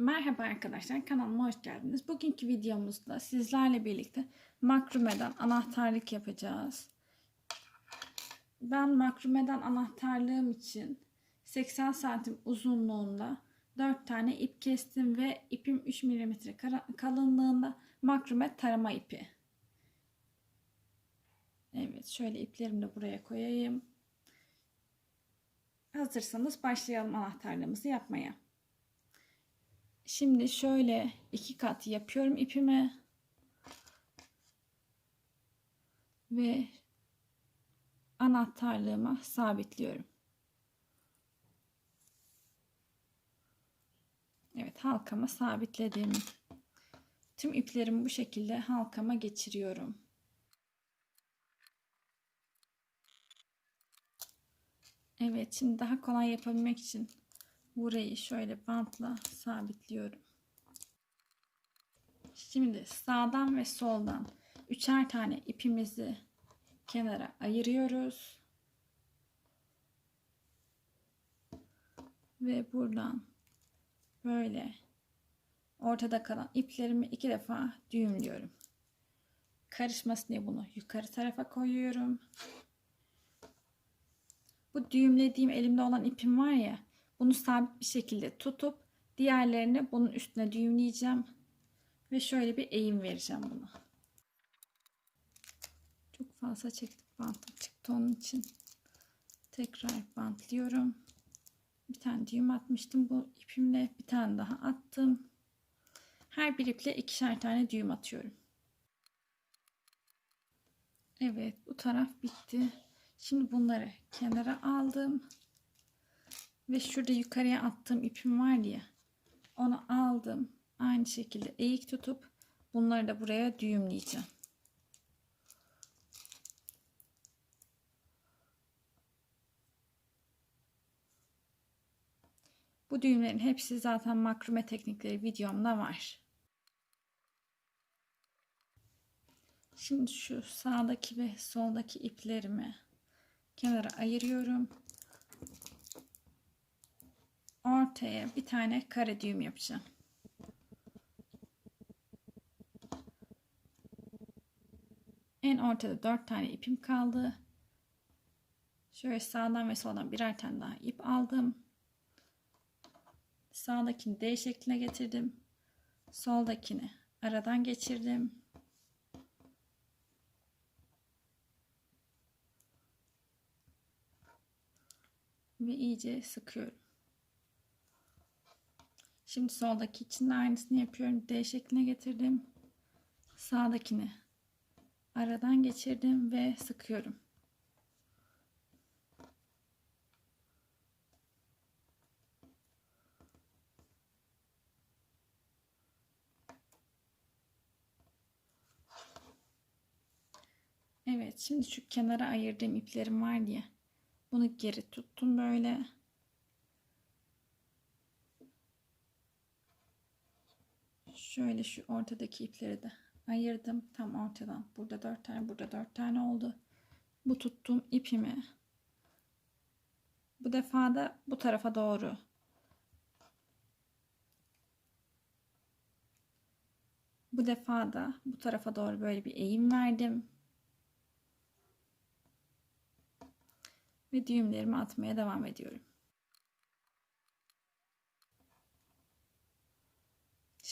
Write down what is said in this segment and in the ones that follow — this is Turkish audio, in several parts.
Merhaba arkadaşlar kanalıma hoş geldiniz. Bugünkü videomuzda sizlerle birlikte makrumeden anahtarlık yapacağız. Ben makrumeden anahtarlığım için 80 santim uzunluğunda 4 tane ip kestim ve ipim 3 mm kalınlığında makrume tarama ipi. Evet şöyle iplerimi de buraya koyayım. Hazırsanız başlayalım anahtarlığımızı yapmaya. Şimdi şöyle iki kat yapıyorum ipime. Ve anahtarlığıma sabitliyorum. Evet halkama sabitledim. Tüm iplerimi bu şekilde halkama geçiriyorum. Evet şimdi daha kolay yapabilmek için burayı şöyle bantla sabitliyorum. Şimdi sağdan ve soldan üçer tane ipimizi kenara ayırıyoruz. Ve buradan böyle ortada kalan iplerimi iki defa düğümlüyorum. Karışmasın diye bunu yukarı tarafa koyuyorum. Bu düğümlediğim elimde olan ipim var ya bunu sabit bir şekilde tutup diğerlerini bunun üstüne düğümleyeceğim. Ve şöyle bir eğim vereceğim buna. Çok fazla çektik bantım çıktı onun için. Tekrar bantlıyorum. Bir tane düğüm atmıştım bu ipimle. Bir tane daha attım. Her bir iple ikişer tane düğüm atıyorum. Evet bu taraf bitti. Şimdi bunları kenara aldım. Ve şurada yukarıya attığım ipim var ya. Onu aldım. Aynı şekilde eğik tutup bunları da buraya düğümleyeceğim. Bu düğümlerin hepsi zaten makrume teknikleri videomda var. Şimdi şu sağdaki ve soldaki iplerimi kenara ayırıyorum. Ortaya bir tane kare düğüm yapacağım. En ortada dört tane ipim kaldı. Şöyle sağdan ve soldan birer tane daha ip aldım. Sağdakini D şekline getirdim. Soldakini aradan geçirdim. Ve iyice sıkıyorum. Şimdi soldaki için de aynısını yapıyorum. D şekline getirdim. Sağdakini aradan geçirdim ve sıkıyorum. Evet şimdi şu kenara ayırdığım iplerim var diye bunu geri tuttum böyle. Şöyle şu ortadaki ipleri de ayırdım tam ortadan. Burada dört tane, burada dört tane oldu. Bu tuttuğum ipimi bu defa da bu tarafa doğru bu defa da bu tarafa doğru böyle bir eğim verdim. Ve düğümlerimi atmaya devam ediyorum.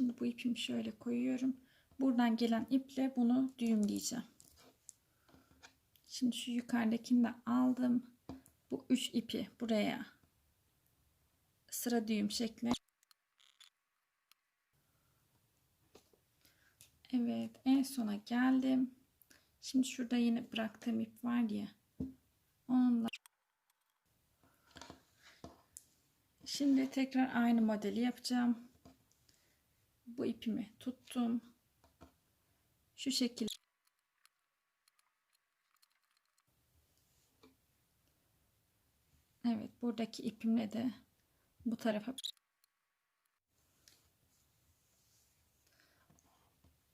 Şimdi bu ipimi şöyle koyuyorum. Buradan gelen iple bunu düğümleyeceğim. Şimdi şu yukarıdakini de aldım. Bu üç ipi buraya sıra düğüm şekli. Evet en sona geldim. Şimdi şurada yine bıraktığım ip var ya. Onunla Şimdi tekrar aynı modeli yapacağım. Bu ipimi tuttum. Şu şekilde. Evet buradaki ipimle de bu tarafa.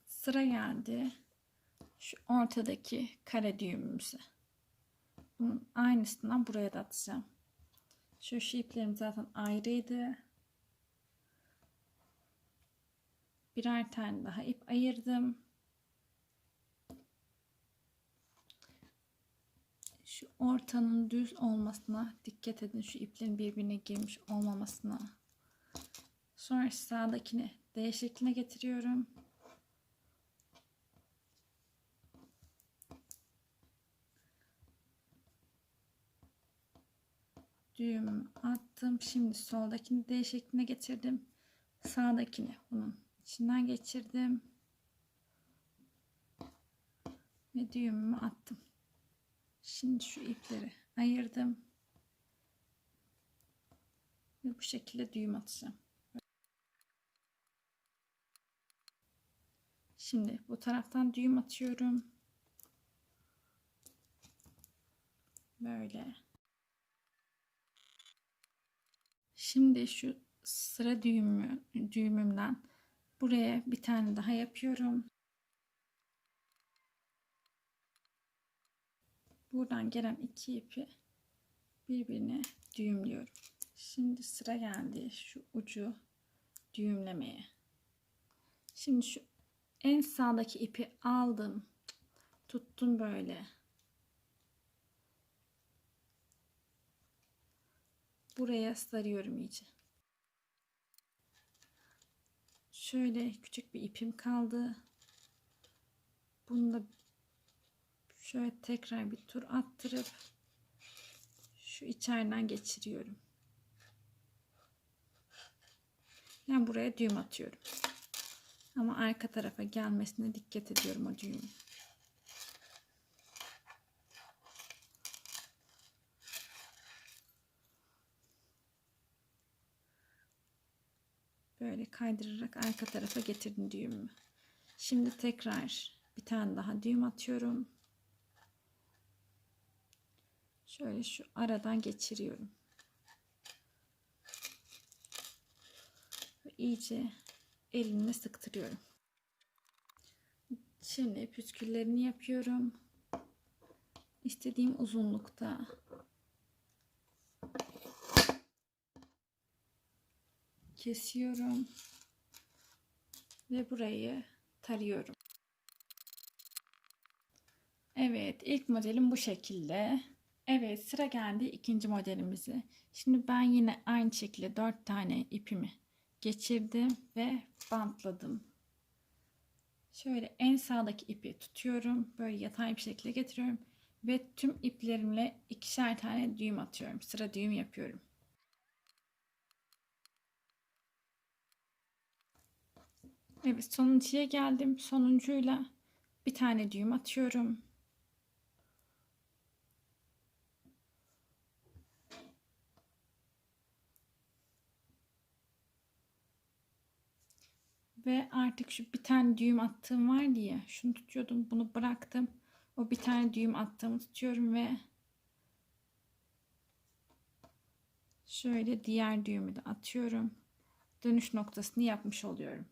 Sıra geldi şu ortadaki kare düğümümüze. Bunun aynısından buraya da atacağım. Şu, şu iplerim zaten ayrıydı birer tane daha ip ayırdım. Şu ortanın düz olmasına dikkat edin. Şu iplerin birbirine girmiş olmamasına. Sonra sağdakini D şekline getiriyorum. Düğümümü attım. Şimdi soldakini D şekline getirdim. Sağdakini bunun içinden geçirdim. Ve düğümümü attım. Şimdi şu ipleri ayırdım. Ve bu şekilde düğüm atacağım. Şimdi bu taraftan düğüm atıyorum. Böyle. Şimdi şu sıra düğümü, düğümümden buraya bir tane daha yapıyorum. Buradan gelen iki ipi birbirine düğümlüyorum. Şimdi sıra geldi şu ucu düğümlemeye. Şimdi şu en sağdaki ipi aldım. Tuttum böyle. Buraya sarıyorum iyice. Şöyle küçük bir ipim kaldı. Bunu da şöyle tekrar bir tur attırıp şu içeriden geçiriyorum. Yani buraya düğüm atıyorum. Ama arka tarafa gelmesine dikkat ediyorum o düğümün. Böyle kaydırarak arka tarafa getirdim düğümümü. Şimdi tekrar bir tane daha düğüm atıyorum. Şöyle şu aradan geçiriyorum. Ve iyice elimle sıktırıyorum. Şimdi püsküllerini yapıyorum. İstediğim uzunlukta. Kesiyorum. Ve burayı tarıyorum. Evet ilk modelim bu şekilde. Evet sıra geldi ikinci modelimizi. Şimdi ben yine aynı şekilde dört tane ipimi geçirdim ve bantladım. Şöyle en sağdaki ipi tutuyorum. Böyle yatay bir şekilde getiriyorum. Ve tüm iplerimle ikişer tane düğüm atıyorum. Sıra düğüm yapıyorum. Evet sonuncuya geldim. Sonuncuyla bir tane düğüm atıyorum. Ve artık şu bir tane düğüm attığım var diye şunu tutuyordum bunu bıraktım. O bir tane düğüm attığımı tutuyorum ve şöyle diğer düğümü de atıyorum. Dönüş noktasını yapmış oluyorum.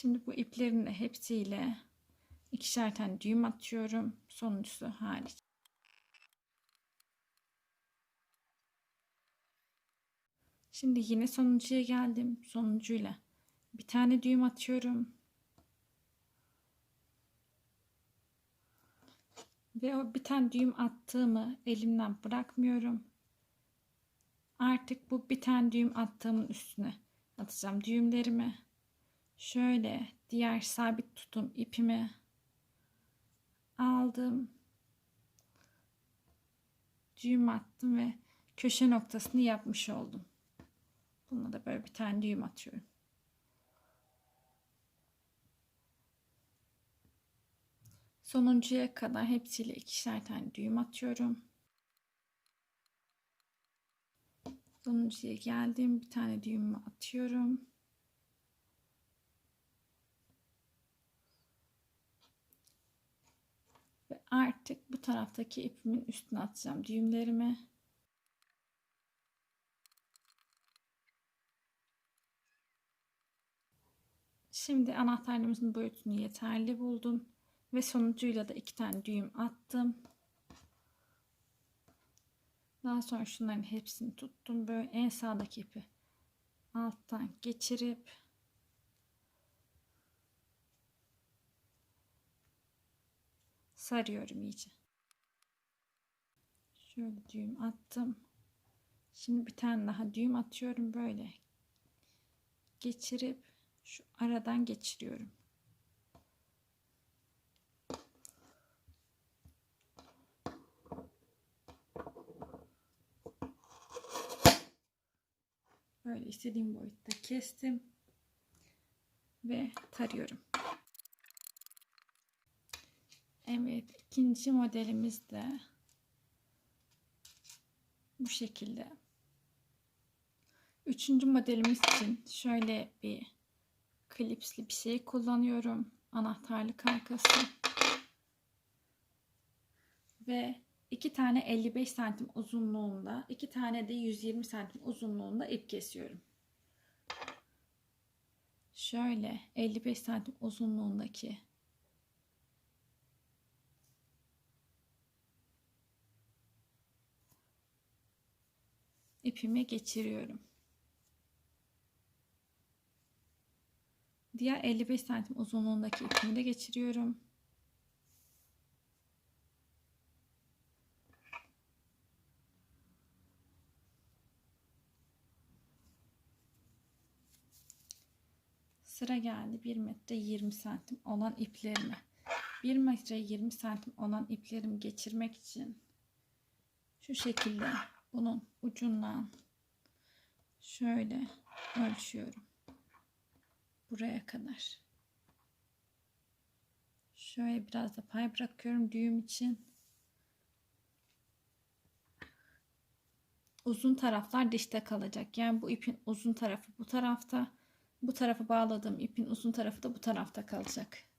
Şimdi bu iplerin de hepsiyle ikişer tane düğüm atıyorum. Sonuncusu hariç. Şimdi yine sonuncuya geldim. Sonuncuyla bir tane düğüm atıyorum. Ve o bir tane düğüm attığımı elimden bırakmıyorum. Artık bu bir tane düğüm attığımın üstüne atacağım düğümlerimi. Şöyle diğer sabit tutum ipimi aldım. Düğüm attım ve köşe noktasını yapmış oldum. Buna da böyle bir tane düğüm atıyorum. Sonuncuya kadar hepsiyle ikişer tane düğüm atıyorum. Sonuncuya geldim. Bir tane düğümü atıyorum. Artık bu taraftaki ipimin üstüne atacağım düğümlerimi. Şimdi anahtarlarımızın boyutunu yeterli buldum. Ve sonucuyla da iki tane düğüm attım. Daha sonra şunların hepsini tuttum. Böyle en sağdaki ipi alttan geçirip sarıyorum iyice. Şöyle düğüm attım. Şimdi bir tane daha düğüm atıyorum böyle. Geçirip şu aradan geçiriyorum. Böyle istediğim boyutta kestim ve tarıyorum. Evet, ikinci modelimiz de bu şekilde. Üçüncü modelimiz için şöyle bir klipsli bir şey kullanıyorum. Anahtarlık arkası. Ve iki tane 55 santim uzunluğunda, iki tane de 120 santim uzunluğunda ip kesiyorum. Şöyle 55 santim uzunluğundaki ipimi geçiriyorum. Diğer 55 santim uzunluğundaki ipimi de geçiriyorum. Sıra geldi 1 metre 20 santim olan iplerime. 1 metre 20 santim olan iplerimi geçirmek için şu şekilde bunun ucundan şöyle ölçüyorum. Buraya kadar. Şöyle biraz da pay bırakıyorum düğüm için. Uzun taraflar dişte kalacak. Yani bu ipin uzun tarafı bu tarafta. Bu tarafa bağladığım ipin uzun tarafı da bu tarafta kalacak.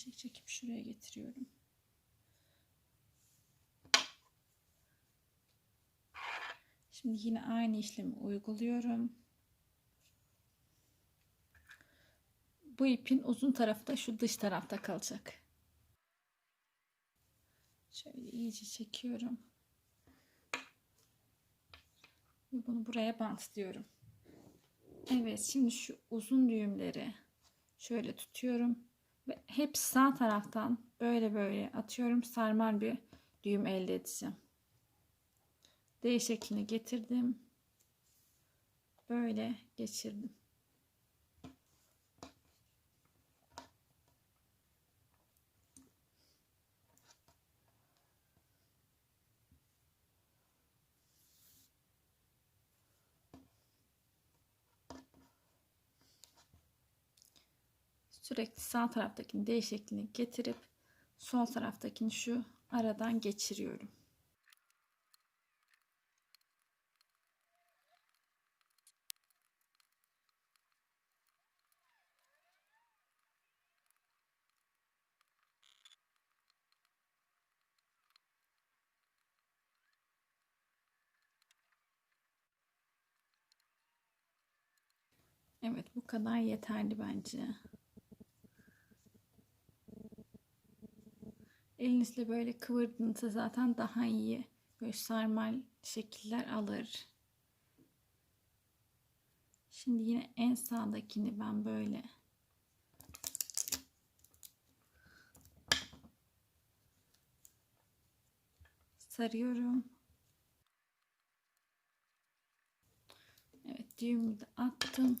İyice çekip şuraya getiriyorum. Şimdi yine aynı işlemi uyguluyorum. Bu ipin uzun tarafı da şu dış tarafta kalacak. Şöyle iyice çekiyorum. Ve bunu buraya bantlıyorum. Evet şimdi şu uzun düğümleri şöyle tutuyorum. Ve hep sağ taraftan böyle böyle atıyorum. Sarmal bir düğüm elde edeceğim. D şeklini getirdim. Böyle geçirdim. Sürekli sağ taraftakini D şeklini getirip sol taraftakini şu aradan geçiriyorum. Evet bu kadar yeterli bence. Elinizle böyle kıvırdığınızda zaten daha iyi böyle sarmal şekiller alır. Şimdi yine en sağdakini ben böyle sarıyorum. Evet düğümü de attım.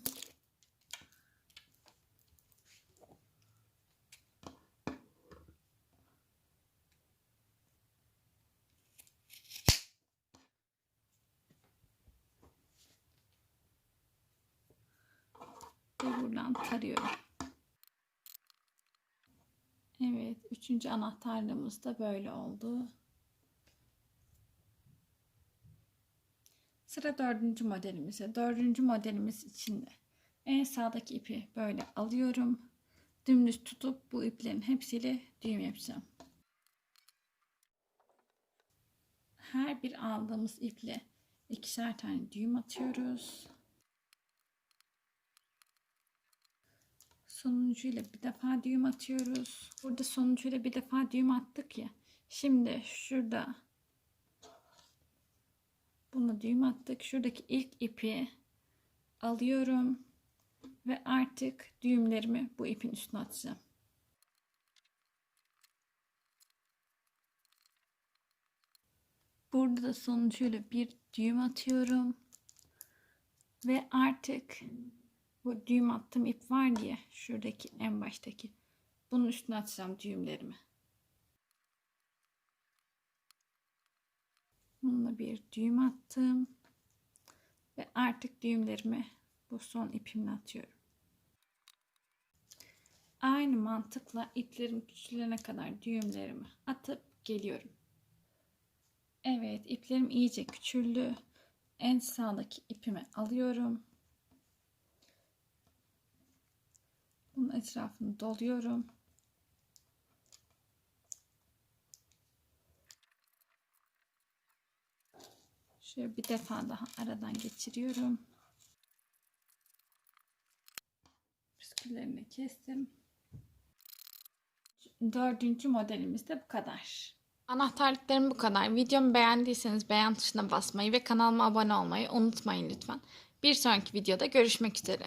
Ve buradan tarıyorum. Evet, üçüncü anahtarlığımız da böyle oldu. Sıra dördüncü modelimize. Dördüncü modelimiz için de En sağdaki ipi böyle alıyorum. Dümdüz tutup bu iplerin hepsiyle düğüm yapacağım. Her bir aldığımız iple ikişer tane düğüm atıyoruz. Sonuncuyla bir defa düğüm atıyoruz. Burada sonuncuyla bir defa düğüm attık ya. Şimdi şurada bunu düğüm attık. Şuradaki ilk ipi alıyorum ve artık düğümlerimi bu ipin üstüne atacağım. Burada da sonucuyla bir düğüm atıyorum. Ve artık bu düğüm attığım ip var diye şuradaki en baştaki bunun üstüne atacağım düğümlerimi. Bununla bir düğüm attım. Ve artık düğümlerimi bu son ipimle atıyorum. Aynı mantıkla iplerim küçülene kadar düğümlerimi atıp geliyorum. Evet iplerim iyice küçüldü. En sağdaki ipimi alıyorum. Bunun etrafını doluyorum. Şöyle bir defa daha aradan geçiriyorum. Püsküllerini kestim. Dördüncü modelimiz de bu kadar. Anahtarlıklarım bu kadar. Videomu beğendiyseniz beğen tuşuna basmayı ve kanalıma abone olmayı unutmayın lütfen. Bir sonraki videoda görüşmek üzere.